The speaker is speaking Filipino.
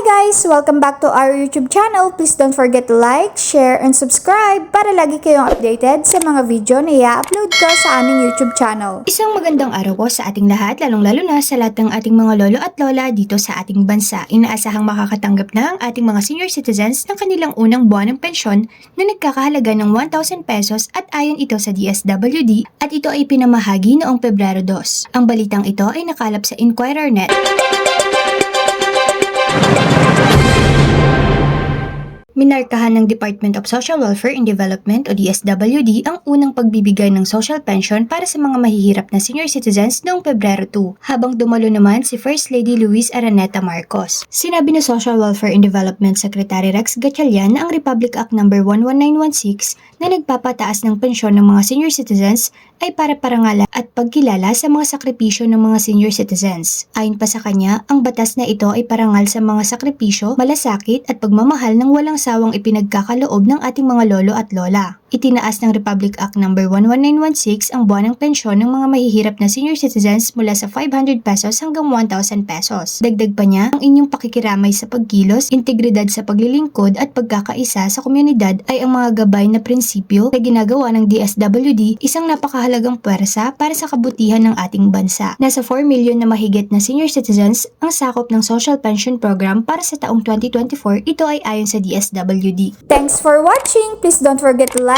guys! Welcome back to our YouTube channel. Please don't forget to like, share, and subscribe para lagi kayong updated sa mga video na i-upload ko sa aming YouTube channel. Isang magandang araw po sa ating lahat, lalong-lalo na sa lahat ng ating mga lolo at lola dito sa ating bansa. Inaasahang makakatanggap na ang ating mga senior citizens ng kanilang unang buwan ng pensyon na nagkakahalaga ng 1,000 pesos at ayon ito sa DSWD at ito ay pinamahagi noong Pebrero 2. Ang balitang ito ay nakalap sa Inquirer.net. Thank you. Minarkahan ng Department of Social Welfare and Development o DSWD ang unang pagbibigay ng social pension para sa mga mahihirap na senior citizens noong Pebrero 2, habang dumalo naman si First Lady Luis Araneta Marcos. Sinabi ni Social Welfare and Development Secretary Rex Gatchalian na ang Republic Act No. 11916 na nagpapataas ng pensyon ng mga senior citizens ay para parangalan at pagkilala sa mga sakripisyo ng mga senior citizens. Ayon pa sa kanya, ang batas na ito ay parangal sa mga sakripisyo, malasakit at pagmamahal ng walang sawang ipinagkakaloob ng ating mga lolo at lola. Itinaas ng Republic Act No. 11916 ang buwanang pensyon ng mga mahihirap na senior citizens mula sa 500 pesos hanggang 1,000 pesos. Dagdag pa niya, ang inyong pakikiramay sa pagkilos, integridad sa paglilingkod at pagkakaisa sa komunidad ay ang mga gabay na prinsipyo na ginagawa ng DSWD isang napakahalagang puwersa para sa kabutihan ng ating bansa. Nasa 4 million na mahigit na senior citizens ang sakop ng Social Pension Program para sa taong 2024. Ito ay ayon sa DSWD. Thanks for watching! Please don't forget to